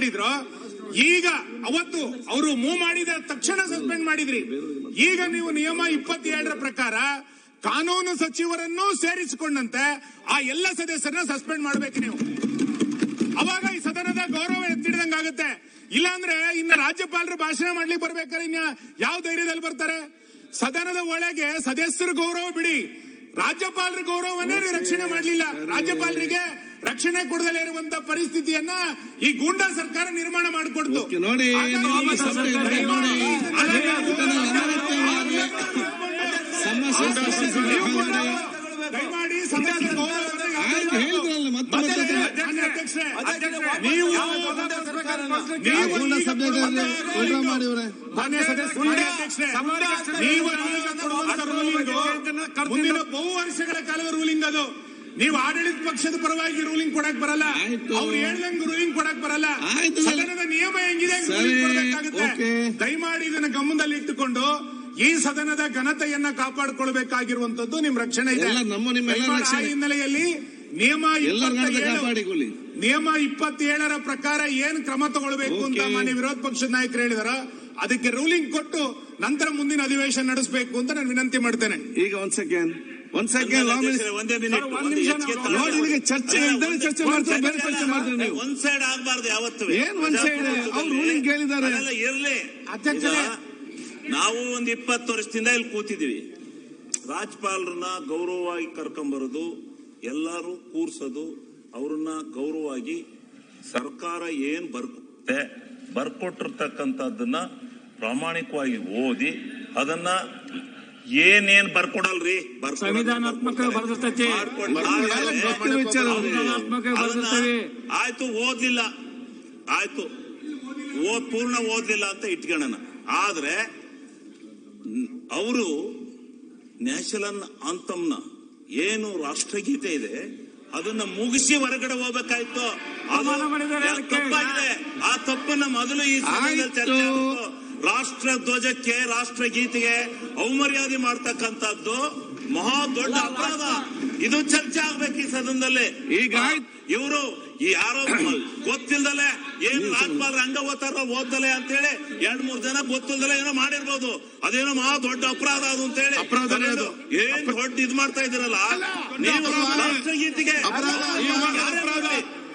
ಮಾಡಿದ್ರು, ಈಗ ಅವತ್ತು ಅವರು ಮೂವ್ ಮಾಡಿದ ತಕ್ಷಣ ಸಸ್ಪೆಂಡ್ ಮಾಡಿದ್ರಿ. ಈಗ ನೀವು ನಿಯಮ ಇಪ್ಪತ್ತೇಳರ ಪ್ರಕಾರ ಕಾನೂನು ಸಚಿವರನ್ನು ಸೇರಿಸಿಕೊಂಡಂತೆ ಆ ಎಲ್ಲ ಸದಸ್ಯರನ್ನ ಸಸ್ಪೆಂಡ್ ಮಾಡಬೇಕು ನೀವು. ಅವಾಗ ಈ ಸದನದ ಗೌರವ ಎತ್ತಿಡಿದಂಗಾಗುತ್ತೆ ಇಲ್ಲಾಂದ್ರೆ ಇನ್ನ ರಾಜ್ಯಪಾಲರು ಭಾಷಣ ಮಾಡ್ಲಿಕ್ಕೆ ಬರ್ಬೇಕಾದ್ರೆ ಇನ್ನ ಯಾವ ಧೈರ್ಯದಲ್ಲಿ ಬರ್ತಾರೆ? ಸದನದ ಒಳಗೆ ಸದಸ್ಯರ ಗೌರವ ಬಿಡಿ. ರಾಜ್ಯಪಾಲರ ಗೌರವವನ್ನೇ ರಕ್ಷಣೆ ಮಾಡಲಿಲ್ಲ. ರಾಜ್ಯಪಾಲರಿಗೆ ರಕ್ಷಣೆ ಕೊಡದಲೇ ಇರುವಂತ ಪರಿಸ್ಥಿತಿಯನ್ನ ಈ ಗೂಂಡಾ ಸರ್ಕಾರ ನಿರ್ಮಾಣ ಮಾಡಿಕೊಡ್ತು. ನೋಡಿ ದಯಮಾಡಿ ಮುಂದಿನ ಬಹು ವರ್ಷಗಳ ಕಾಲದ ರೂಲಿಂಗ್ ಅದು. ನೀವು ಆಡಳಿತ ಪಕ್ಷದ ಪರವಾಗಿ ರೂಲಿಂಗ್ ಕೊಡಕ್ ಬರಲ್ಲ. ಅವ್ರು ಹೇಳ್ದಂಗ್ ರೂಲಿಂಗ್ ಕೊಡಕ್ ಬರಲ್ಲ. ಸದನದ ನಿಯಮ ಹೆಂಗಿದೆ. ದಯಮಾಡಿ ಇದನ್ನ ಗಮನದಲ್ಲಿ ಇಟ್ಟುಕೊಂಡು ಈ ಸದನದ ಘನತೆಯನ್ನ ಕಾಪಾಡಿಕೊಳ್ಬೇಕಾಗಿರುವಂತದ್ದು ನಿಮ್ ರಕ್ಷಣೆ ಇದೆ. ಆ ಹಿನ್ನೆಲೆಯಲ್ಲಿ ನಿಯಮ ನಿಯಮ ಇಪ್ಪತ್ತೇಳರ ಪ್ರಕಾರ ಏನ್ ಕ್ರಮ ತಗೊಳ್ಬೇಕು ಅಂತ ಮಾನ್ಯ ವಿರೋಧ ಪಕ್ಷದ ನಾಯಕರು ಹೇಳಿದಾರ. ಅದಕ್ಕೆ ರೂಲಿಂಗ್ ಕೊಟ್ಟು ನಂತರ ಮುಂದಿನ ಅಧಿವೇಶನ ನಡೆಸಬೇಕು ಅಂತ ನಾನು ವಿನಂತಿ ಮಾಡ್ತೇನೆ. ಈಗ ಒಂದ್ ಸೆಕೆಂಡ್ ಒಂದ್ ಸೆಕೆಂಡ್ ಲಾ ಒಂದೇ ನಿಮಿಷ ಚರ್ಚೆ ಚರ್ಚೆ ಮಾಡ್ತಾರೆ ಬೇರೆ ಚರ್ಚೆ ಮಾಡ್ತಾರೆ ನೀವು. ಒಂದ್ ಸೈಡ್ ಆಗ್ಬಾರ್ದು ಯಾವತ್ತು. ಏನ್ ಒಂದ್ ಸೈಡ್ ಅವ್ರು ರೂಲಿಂಗ್ ಕೇಳಿದ್ದಾರೆ. ಇರ್ಲಿ. ಅಧ್ಯಕ್ಷರೇ. ನಾವು ಒಂದ್ ಇಪ್ಪತ್ತು ವರ್ಷದಿಂದ ಇಲ್ಲಿ ಕೂತಿದೀವಿ ರಾಜ್ಯಪಾಲರನ್ನ ಗೌರವವಾಗಿ ಕರ್ಕೊಂಬರೋದು ಎಲ್ಲರೂ ಕೂರ್ಸೋದು ಅವ್ರನ್ನ ಗೌರವವಾಗಿ ಸರ್ಕಾರ ಏನ್ ಬರ್ಕೊತ್ತೆ ಬರ್ಕೊಟ್ಟಿರ್ತಕ್ಕಂಥದ್ದನ್ನ ಪ್ರಾಮಾಣಿಕವಾಗಿ ಓದಿ ಅದನ್ನ ಏನೇನ್ ಬರ್ಕೊಡಲ್ರಿ? ಸಂವಿಧಾನಾತ್ಮಕ ಬರೆದಿರ್ತೈತಿ. ಆಯ್ತು ಓದ್ಲಿಲ್ಲ. ಆಯ್ತು. ಓದ್ ಪೂರ್ಣ ಓದ್ಲಿಲ್ಲ ಅಂತ ಇಟ್ಕೊಳ್ಳೋಣ ಆದ್ರೆ ಅವರು ನ್ಯಾಷನಲ್ ಅಂತಮ್ನ ಏನು ರಾಷ್ಟ್ರಗೀತೆ ಇದೆ ಅದನ್ನ ಮುಗಿಸಿ ಹೊರಗಡೆ ಹೋಗ್ಬೇಕಾಯ್ತು. ಆ ತಪ್ಪನ್ನ ಮೊದಲು ಈ ಸಮಯದಲ್ಲಿ ಚರ್ಚೆ. ರಾಷ್ಟ್ರ ಧ್ವಜಕ್ಕೆ ರಾಷ್ಟ್ರಗೀತೆಗೆ ಅವಮರ್ಯಾದೆ ಮಾಡ್ತಕ್ಕಂಥದ್ದು ಮಹಾ ದೊಡ್ಡ ಅಪರಾಧ. ಇದು ಚರ್ಚೆ ಆಗ್ಬೇಕು ಈ ಸದನದಲ್ಲಿ. ಈಗ. ಇವರು ಈ ಯಾರೋ ಗೊತ್ತಿಲ್ದಲೆ ಏನ್ ರಾಜ್ಪಾಲ್ ಹಂಗ ಓದ್ತಾರ ಓದ್ದಲೆ ಅಂತೇಳಿ ಎರಡ್ ಮೂರ್ ಜನ ಗೊತ್ತಿಲ್ದಲೆ ಏನೋ ಮಾಡಿರ್ಬೋದು. ಅದೇನೋ ಮಹಾ ದೊಡ್ಡ ಅಪರಾಧ ಅದು ಅಂತ ಹೇಳಿ ಅದು. ಏನ್ ದೊಡ್ಡ ಇದ್ ಮಾಡ್ತಾ ಇದೀರಲ್ಲ ನೀವು ರಾಷ್ಟ್ರಗೀತೆಗೆ ಅಪರಾಧ.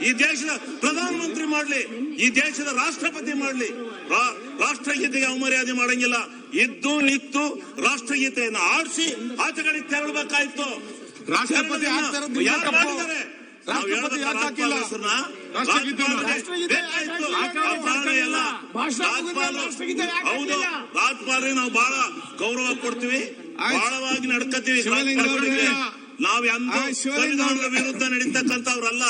ಈ ದೇಶದ ಪ್ರಧಾನಮಂತ್ರಿ ಮಾಡ್ಲಿ ಈ ದೇಶದ ರಾಷ್ಟ್ರಪತಿ ಮಾಡ್ಲಿ. ರಾಷ್ಟ್ರಗೀತೆಗೆ ಅವಮರ್ಯಾದೆ ಮಾಡಂಗಿಲ್ಲ. ಇದ್ದು ನಿತ್ತು ರಾಷ್ಟ್ರಗೀತೆಯನ್ನು ಆಡಿಸಿ ಆಚೆಗಳಿಗೆ ತೆರಳಬೇಕಾಯ್ತು. ರಾಷ್ಟ್ರಪತಿ ಯಾರು. ಮಾಡಿದ್ದಾರೆ? ಹೌದು. ಹಾಕಿಲ್ಲ? ರಾಜ್ಪಾಲ್ರಿಗೆ ನಾವು ಬಹಳ ಗೌರವ ಕೊಡ್ತೀವಿ. ಬಾಳವಾಗಿ ಬಹಳವಾಗಿ ನಡ್ಕತೀವಿ. ನಾವ್ ಸಂವಿಧಾನದ. ವಿರುದ್ಧ ನಡೀತಕ್ಕಂಥವ್ರಲ್ಲ.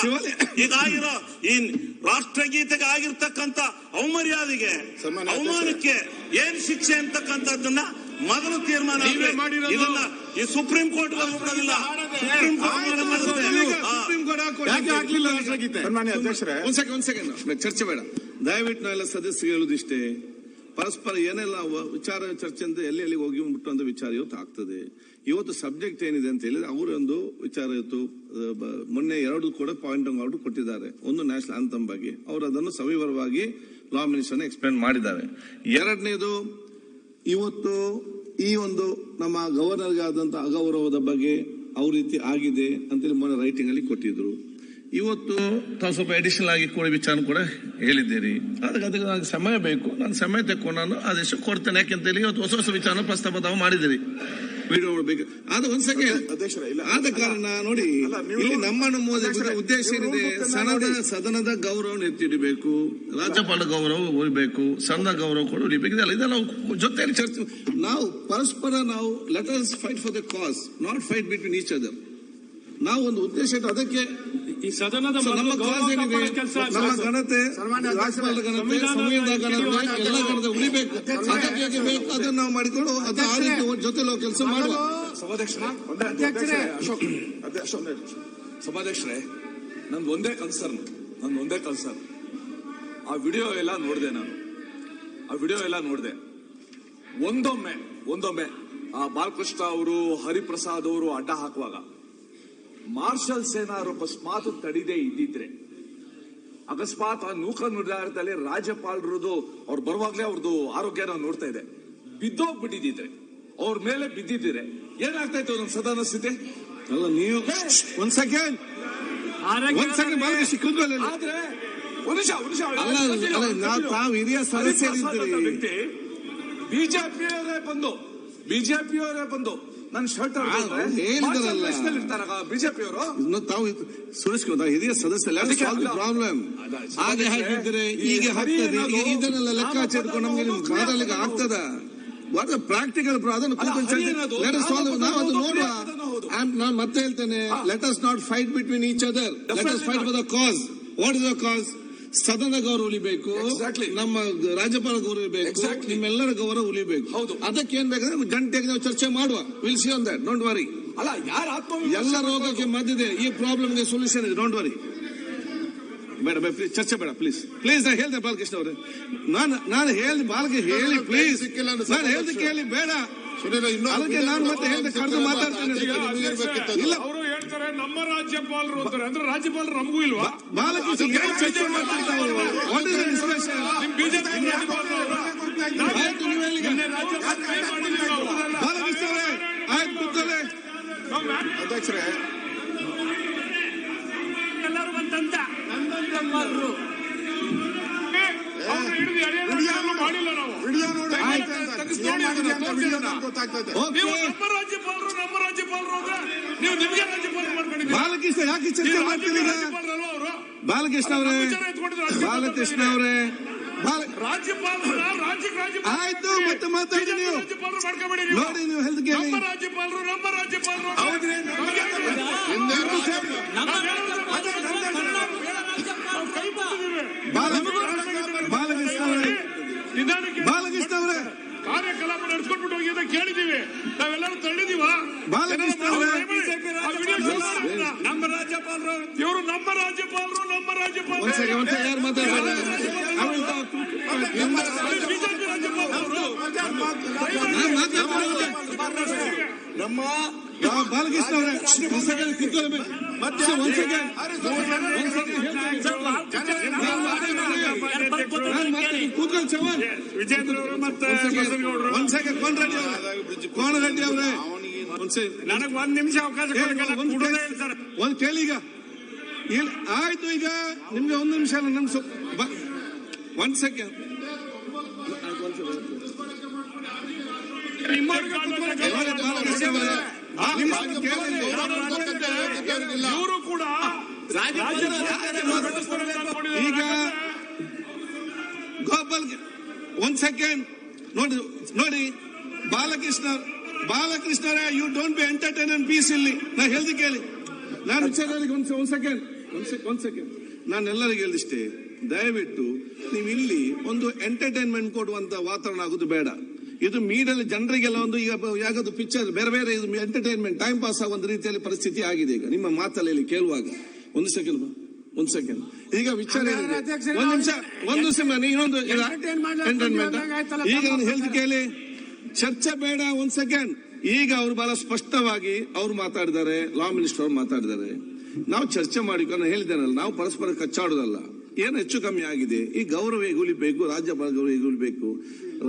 ಈಗಾಗಿರೋ ಈ ರಾಷ್ಟ್ರಗೀತೆಗೆ ಆಗಿರ್ತಕ್ಕಂಥ ಅವಮರ್ಯಾದೆಗೆ ಅವಮಾನಕ್ಕೆ ಏನ್ ಶಿಕ್ಷೆ ಅಂತಕ್ಕಂಥದ್ದನ್ನ ಮೊದಲು ತೀರ್ಮಾನ. ಇದನ್ನ ಈ ಸುಪ್ರೀಂ ಕೋರ್ಟ್ ಬಿಡೋದಿಲ್ಲ ಸುಪ್ರೀಂ ಕೋರ್ಟ್ ಸನ್ಮಾನ್ಯ ಅಧ್ಯಕ್ಷರೇ. ಒಂದ್ ಸೆಕೆಂಡ್ ಒಂದ್ ಸೆಕೆಂಡ್. ಚರ್ಚೆ ಬೇಡ. ದಯವಿಟ್ಟು ನಾವೆಲ್ಲ ಸದಸ್ಯರು ಹೇಳುದಿಷ್ಟೇ ಪರಸ್ಪರ ಏನೆಲ್ಲ ವಿಚಾರ ಚರ್ಚೆ ಅಂತ ಎಲ್ಲಿ ಎಲ್ಲಿಗೆ ಹೋಗಿ ಮುಟ್ಟುವಂತ ವಿಚಾರ ಇವತ್ತು ಆಗ್ತದೆ. ಇವತ್ತು ಸಬ್ಜೆಕ್ಟ್ ಏನಿದೆ ಅಂತ ಹೇಳಿದ್ರೆ ಅವರೊಂದು ವಿಚಾರ ಇವತ್ತು ಮೊನ್ನೆ ಎರಡು ಕೂಡ ಪಾಯಿಂಟ್ ಔಟ್ ಕೊಟ್ಟಿದ್ದಾರೆ. ಒಂದು ನ್ಯಾಷನಲ್ ಆಂಥಮ್ ಬಗ್ಗೆ. ಅವರು ಅದನ್ನು ಸವಿವರವಾಗಿ ಲಾ ಮಿನಿಸ್ಟರ್ ಎಕ್ಸ್ಪ್ಲೇನ್ ಮಾಡಿದ್ದಾರೆ. ಎರಡನೇದು, ಇವತ್ತು ಈ ಒಂದು ನಮ್ಮ ಗವರ್ನರ್ಗೆ ಆದಂತ ಅಗೌರವದ ಬಗ್ಗೆ ಅವ್ರ ರೀತಿ ಆಗಿದೆ ಅಂತೇಳಿ ಮೊನ್ನೆ ರೈಟಿಂಗ್ ಅಲ್ಲಿ ಕೊಟ್ಟಿದ್ರು. ಇವತ್ತು ತಾವು ಸ್ವಲ್ಪ ಅಡಿಷನಲ್ ಆಗಿ ಕೂಡ ವಿಚಾರ ಕೂಡ ಹೇಳಿದ್ದೀರಿ. ಅದಕ್ಕೆ ಅದಕ್ಕೆ ನನಗೆ ಸಮಯ ಬೇಕು. ನಾನು ಸಮಯ ತೆಕ್ಕೊಂಡು ನಾನು ಆದೇಶ ಕೊಡ್ತೇನೆ. ಯಾಕೆಂತೇಳಿ ಇವತ್ತು ಹೊಸ ಹೊಸ ವಿಚಾರ ಪ್ರಸ್ತಾಪ ತಾವು ಮಾಡಿದಿರಿ ವಿಡಿಯೋ ಅದು ಒಂದ್ ಇಲ್ಲ. ಆದ ಕಾರಣ ನೋಡಿ ಇಲ್ಲಿ ನಮ್ಮ ನಮ್ಮ ಉದ್ದೇಶ ಏನಿದೆ? ಸನದ. ಸದನದ ಗೌರವ ಎತ್ತಿಡಬೇಕು. ರಾಜ್ಯಪಾಲ ಗೌರವ ಉಳಿಬೇಕು. ಸಣ್ಣ ಗೌರವ ಕೂಡ ಉಳಿಬೇಕು ಇದೆಲ್ಲ ಇದೆಲ್ಲ ನಾವು ಜೊತೆಯಲ್ಲಿ ಚರ್ಚೆ ನಾವು ಪರಸ್ಪರ ನಾವು let's fight for the cause not fight between each other ನಾವು ಒಂದು ಉದ್ದೇಶ ಇಟ್ಟು ಅದಕ್ಕೆ ಈ ಸದನದ ನಮ್ಮ ಕೆಲಸ ಘನತೆ ಸನ್ಮಾನ್ಯ ಅಧ್ಯಕ್ಷರೇ, ಘನತೆ ಸಂವಿಧಾನದ ಸಂವಿಧಾನದ ಘನತೆ ಎಲ್ಲ ಘನತೆ ಉಳಿಬೇಕು. ಅದಕ್ಕೆ ಬೇಕು ಅದನ್ನ ನಾವು ಮಾಡಿಕೊಂಡು ಅದು ಆ ರೀತಿ ಜೊತೆಲಿ ಕೆಲಸ ಮಾಡುವ. ಸಭಾಧ್ಯಕ್ಷರೇ. ಅಶೋಕ್. ಸಭಾಧ್ಯಕ್ಷರೇ ನಂದು ಒಂದೇ ಕನ್ಸರ್ನ್ ನಂದು ಒಂದೇ ಕನ್ಸರ್ನ್. ಆ ವಿಡಿಯೋ ಎಲ್ಲ ನೋಡಿದೆ ನಾನು. ಆ ವಿಡಿಯೋ ಎಲ್ಲ ನೋಡಿದೆ. ಒಂದೊಮ್ಮೆ ಒಂದೊಮ್ಮೆ ಆ ಬಾಲಕೃಷ್ಣ ಅವರು ಹರಿಪ್ರಸಾದ್ ಅವರು ಅಡ್ಡ ಹಾಕುವಾಗ ಮಾರ್ಷಲ್ ಸೇನಾರು ಅಕಸ್ಮಾತ್ ತಡಿದೇ ಇದ್ದಿದ್ರೆ. ಅಕಸ್ಮಾತ್ ಆ ನೂಕ ನಿರ್ಧಾರದಲ್ಲಿ ರಾಜ್ಯಪಾಲರದು ಅವ್ರು ಬರುವಾಗ್ಲೇ ಅವ್ರದ್ದು ಆರೋಗ್ಯ ನಾವು ನೋಡ್ತಾ ಇದೆ. ಬಿದ್ದೋಗ್ಬಿಟ್ಟಿದ್ರೆ ಅವ್ರ ಮೇಲೆ ಬಿದ್ದಿದ್ರೆ ಏನಾಗ್ತಾ ಇತ್ತು ನಮ್ ಸದನ ಸ್ಥಿತಿ? ಅಲ್ಲ ನೀವು ಒಂದ್ ಸೆಕೆಂಡ್. ಒಂದ್ ಸೆಕೆಂಡ್. ಆದ್ರೆ ನಿಮಿಷ ನಿಮಿಷ ತಾವು ಹಿರಿಯ ಸದಸ್ಯರಿದ್ದೀರಿ. ಬಿಜೆಪಿಯವರೇ ಬಂದು ಬಿಜೆಪಿಯವರೇ ಬಂದು ನನ್ನ ಶರ್ಟ್ ಹೇಳಿದ್ರಲ್ಲ. ಬಿಜೆಪಿಯವರು? ತಾವು ಹಿರಿಯ. ಪ್ರಾಬ್ಲಮ್ ಹಾಗೆ ಹಾಗಿದ್ರೆ ಈಗ ಹಾಕ್ತದೆ ಈಗ ಇದನ್ನೆಲ್ಲ ಲೆಕ್ಕಾಚಾರ ನಮ್ಗೆ ಮಾತಾಡ್ಲಿಕ್ಕೆ ಆಗ್ತದ? ವಾಟ್ ಪ್ರಾಕ್ಟಿಕಲ್ ಅದನ್ನು ನಾವು ಅದು ನೋಡುವ. ನಾನು ಮತ್ತೆ ಹೇಳ್ತೇನೆ let us not fight between each other let us fight for the cause what is the cause ಸದನ ಗೌರವ ಉಳಿಬೇಕು. ನಮ್ಮ ರಾಜ್ಯಪಾಲ ಗೌರವ Exactly. ನಿಮ್ಮೆಲ್ಲರ ಗೌರವ ಉಳಿಬೇಕು. ಹೌದು. ಅದಕ್ಕೆ ಏನ್ ಬೇಕಂದ್ರೆ ಗಂಟೆಗೆ ನಾವು ಚರ್ಚೆ ಮಾಡುವ. Will see on that don't worry ಅಲ್ಲ ಯಾರ ಎಲ್ಲ ರೋಗಕ್ಕೆ ಮದ್ದಿದೆ ಈ ಪ್ರಾಬ್ಲಮ್ಗೆ ಸೊಲ್ಯೂಷನ್ ಇದೆ. ಡೋಂಟ್ ವರಿ ಬೇಡ ಬೇಡ ಪ್ಲೀಸ್ ಚರ್ಚೆ ಬೇಡ ಪ್ಲೀಸ್ ಪ್ಲೀಸ್ ನಾನು ಹೇಳ್ದೆ ಬಾಲಕೃಷ್ಣ ಅವರೇ. ನಾನು ನಾನು ಹೇಳಿ ಬಾಲಕ ಹೇಳಿ ಪ್ಲೀಸ್ ನಾನು ಹೇಳ್ದೆ ಕೇಳಿ ಬೇಡ. ಅದಕ್ಕೆ ನಾನು ಮತ್ತೆ ಹೇಳ್ದೆ ಕರೆದು ಮಾತಾಡ್ತೇನೆ. ಇಲ್ಲ ನಮ್ಮ ರಾಜ್ಯಪಾಲರು ಅಂತಾರೆ. ಅಂದ್ರೆ ರಾಜ್ಯಪಾಲರು ನಮಗೂ ಇಲ್ವಾ? ಬಾಲಕೃಷ್ಣ ಅಧ್ಯಕ್ಷರೇ. ಎಲ್ಲರೂ ಬಂದಂತ ಮಾಡಿಲ್ಲ ನಾವು? ವಿಡಿಯೋ ನೋಡಿ. ನಮ್ಮ ರಾಜ್ಯಪಾಲರು ನಮ್ಮ ರಾಜ್ಯಪಾಲರು ಅಂದ್ರೆ ನೀವು ನಿಮ್ಗೆ ಬಾಲಕೃಷ್ಣ ಯಾಕೆ ಚರ್ಚೆ ಮಾಡ್ತಿದ್ದೀರ? ಬಾಲಕೃಷ್ಣ ಅವರೇ? ಬಾಲಕೃಷ್ಣ ಅವರೇ. ರಾಜ್ಯಪಾಲರ ರಾಜ್ಯಕ್ಕೆ ರಾಜ್ಯಪಾಲ ಆಯ್ತು, ಮತ್ತೆ ಮಾತಾಡಿ ನೀವು. ನೋಡಿ ನೀವು ಹೆಲ್ತ್ ಕೇಳಿ ರಾಜ್ಯಪಾಲರು ನಮ್ಮ ರಾಜ್ಯಪಾಲರು. ಬಾಲಕೃಷ್ಣ ಅವರೇ. ಬಾಲಕೃಷ್ಣ ಅವರೇ. ಕಾರ್ಯಕಲಾಪ ನಡೆಸ್ಕೊಂಡ್ಬಿಟ್ಟು ಹೋಗಿ ಅಂತ ಕೇಳಿದೀವಿ ನಾವೆಲ್ಲರೂ ತಳ್ಳಿದೀವ ಬಾಲಕೃಷ್ಣ ಅವರೇ. ನಮ್ಮ ರಾಜ್ಯಪಾಲರು ಇವರು ನಮ್ಮ ರಾಜ್ಯಪಾಲರು ನಮ್ಮ ರಾಜ್ಯಪಾಲರು. ಬಿಜೆಪಿ ರಾಜ್ಯಪಾಲರು. ನಮ್ಮ ಬಾಲಕೃಷ್ಣ ಅವರೇ. ಕೂತ್ಕೊಳ್ಳಿ ಚವನ್. ವಿಜೇಂದ್ರ ಅವರು ಮತ್ತೆ ಅವರೇ. ಕೋನರೆಡ್ಡಿ ಅವರೇ. ನನಗ್ ಒಂದ್ ನಿಮಿಷ ಅವಕಾಶ ಒಂದ್ ಕೇಳಿ- ಈಗ. ಏನ್ ಆಯ್ತು ಈಗ. ನಿಮ್ಗೆ ಒಂದ್ ನಿಮಿಷ ಅಲ್ಲ ನಮ್ ಒಂದ್ ಸೆಕೆಂಡ್ ಇವರು ಕೂಡ ಈಗ ಗೋಪಾಲ್ ಒಂದ್ ಸೆಕೆಂಡ್ ನೋಡಿ ನೋಡಿ Balakrishna Balakrishna you don't be entertain and peace ಇಲ್ಲಿ ನಾ ಹೇಳ್ದು ಕೇಳಿ. ನಾನು ವಿಚಾರದಲ್ಲಿ ಒಂದ್ ಒಂದ್ ಸೆಕೆಂಡ್ ಒಂದ್ ಸೆಕೆಂಡ್ ನಾನು ಎಲ್ಲರಿಗೂ ಹೇಳಿಷ್ಟೇ ದಯವಿಟ್ಟು ನೀವು ಇಲ್ಲಿ ಒಂದು ಎಂಟರ್ಟೈನ್ಮೆಂಟ್ ಕೊಡುವಂತ ವಾತಾವರಣ ಆಗುದು ಬೇಡ. ಇದು ಮೀಡಿಯಲ್ಲಿ ಜನರಿಗೆಲ್ಲ ಒಂದು ಈಗ ಯಾಕದು ಪಿಕ್ಚರ್ ಬೇರೆ ಬೇರೆ ಇದು ಎಂಟರ್ಟೈನ್ಮೆಂಟ್ ಟೈಮ್ ಪಾಸ್ ಆಗುವಂತ ರೀತಿಯಲ್ಲಿ ಪರಿಸ್ಥಿತಿ ಆಗಿದೆ ಈಗ. ನಿಮ್ಮ ಮಾತಲ್ಲಿ ಇಲ್ಲಿ ಕೇಳುವಾಗ. ಒಂದು ಸೆಕೆಂಡ್ ಒಂದ್ ಸೆಕೆಂಡ್ ಈಗ ವಿಚಾರ ಒಂದು ಒಂದ್ ನಿಮಿಷ ಒಂದು ನಿಮಿಷ ಇನ್ನೊಂದು ಎಂಟರ್ಟೈನ್ಮೆಂಟ್ ಈಗ ನಾನು ಹೇಳ್ದು ಕೇಳಿ. ಚರ್ಚೆ ಬೇಡ ಒಂದ್ ಸೆಕೆಂಡ್ ಈಗ ಅವರು ಬಹಳ ಸ್ಪಷ್ಟವಾಗಿ ಅವ್ರು ಮಾತಾಡಿದ್ದಾರೆ ಲಾ ಮಿನಿಸ್ಟರ್ ಅವ್ರು ಮಾತಾಡಿದ್ದಾರೆ. ನಾವು ಚರ್ಚೆ ಮಾಡಿಕೊಂಡು ಹೇಳಿದ್ದೇನಲ್ಲ ನಾವು ಪರಸ್ಪರ ಕಚ್ಚಾಡೋದಲ್ಲ. ಏನು ಹೆಚ್ಚು ಕಮ್ಮಿ ಆಗಿದೆ? ಈ ಗೌರವ ಹೇಗೆ ಉಳಿಬೇಕು ರಾಜ್ಯಪಾಲ ಗೌರವ ಹೇಗೆ ಉಳಿಬೇಕು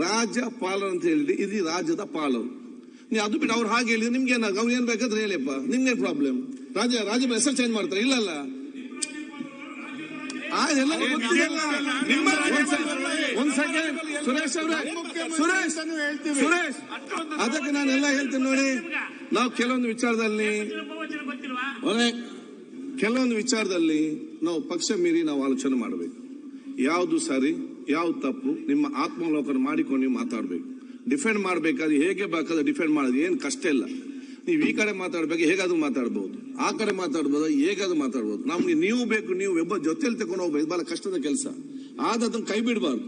ರಾಜ್ಯಪಾಲರು ಅಂತ ಹೇಳಿದ್ರೆ ಇದು ರಾಜ್ಯದ ಪಾಲರು. ನೀ ಅದು ಬಿಟ್ಟು ಅವ್ರು ಹಾಗೆ ಹೇಳಿದ್ರೆ ನಿಮ್ಗೆ ಏನಾಗ ಅವ್ರು ಏನ್ ಬೇಕಾದ್ರೆ ಹೇಳಿಯಪ್ಪ ನಿಮ್ಗೆ ಪ್ರಾಬ್ಲಮ್ ರಾಜ ರಾಜ್ಯ ಹೆಸರು ಚೇಂಜ್ ಮಾಡ್ತಾರೆ ಇಲ್ಲಲ್ಲ? ಆ, ಎಲ್ಲರಿಗೂ ಗೊತ್ತಿದೆಯಲ್ಲ. ನಿಮ್ಮ ಒಂದ್ ಸೆಕೆಂಡ್, ಒಂದ್ ಸೆಕೆಂಡ್ ಸುರೇಶ್ ಅವರೇ ಸುರೇಶ್ ಸುರೇಶ್ ಅದಕ್ಕೆ ನಾನೆಲ್ಲ ಹೇಳ್ತೀನಿ ನೋಡಿ. ನಾವು ಕೆಲವೊಂದು ವಿಚಾರದಲ್ಲಿ ಕೆಲವೊಂದು ವಿಚಾರದಲ್ಲಿ ನಾವು ಪಕ್ಷ ಮೀರಿ ನಾವು ಆಲೋಚನೆ ಮಾಡಬೇಕು. ಯಾವುದು ಸರಿ ಯಾವ್ದು ತಪ್ಪು ನಿಮ್ಮ ಆತ್ಮಾವಲೋಕನ ಮಾಡಿಕೊಂಡು ನೀವು ಮಾತಾಡಬೇಕು. ಡಿಫೆಂಡ್ ಮಾಡಬೇಕಾದ್ರೆ ಹೇಗೆ ಬೇಕಾದ್ರೆ ಡಿಫೆಂಡ್ ಮಾಡೋದು ಏನು ಕಷ್ಟ ಇಲ್ಲ. ನೀವು ಈ ಕಡೆ ಮಾತಾಡ್ಬೇಕು ಹೇಗಾದ್ರೂ ಮಾತಾಡ್ಬೋದು. ಆ ಕಡೆ ಮಾತಾಡ್ಬೋದು ಹೇಗಾದ್ರೂ ಮಾತಾಡ್ಬೋದು. ನಮ್ಗೆ ನೀವು ಬೇಕು ನೀವು ಒಬ್ಬ ಜೊತೆಯಲ್ಲಿ ತಗೊಂಡು ಹೋಗ್ಬೇಕು. ಬಹಳ ಕಷ್ಟದ ಕೆಲಸ. ಆದ ಅದನ್ನ ಕೈ ಬಿಡಬಾರ್ದು.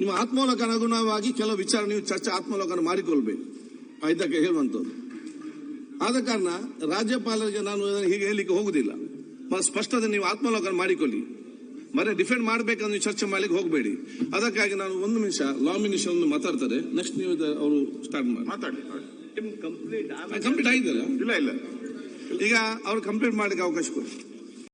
ನಿಮ್ಮ ಆತ್ಮಲೋಕನ ಅನುಗುಣವಾಗಿ ಕೆಲವು ವಿಚಾರ ನೀವು ಚರ್ಚೆ ಆತ್ಮಲೋಕನ ಮಾಡಿಕೊಳ್ಬೇಕು. ಆಯ್ತಕ್ಕೆ ಹೇಳುವಂಥದ್ದು. ಆದ ಕಾರಣ ರಾಜ್ಯಪಾಲರಿಗೆ ನಾನು ಹೀಗೆ ಹೇಳಲಿಕ್ಕೆ ಹೋಗುದಿಲ್ಲ. ಸ್ಪಷ್ಟತೆ ನೀವು ಆತ್ಮಲೋಕನ ಮಾಡಿಕೊಳ್ಳಿ. ಮರೆ ಡಿಫೆಂಡ್ ಮಾಡಬೇಕಂದ್ರೆ ನೀವು ಚರ್ಚೆ ಮಾಡ್ಲಿಕ್ಕೆ ಹೋಗಬೇಡಿ. ಅದಕ್ಕಾಗಿ ನಾನು ಒಂದು ನಿಮಿಷ ಲಾ ಮಿನಿಸ್ಟರ್ ಒಂದು ಮಾತಾಡ್ತಾರೆ. ನೆಕ್ಸ್ಟ್ ನೀವು ಅವರು ಸ್ಟಾರ್ಟ್ ಮಾಡಿ. ಮಾತಾಡಿ. ಕಂಪ್ಲೀಟ್ ಆಗಿದ್ದಾರೆ ಇಲ್ಲ ಇಲ್ಲ. ಈಗ ಅವ್ರು ಕಂಪ್ಲೀಟ್ ಮಾಡಲಿಕ್ಕೆ ಅವಕಾಶ ಕೊಡಿ.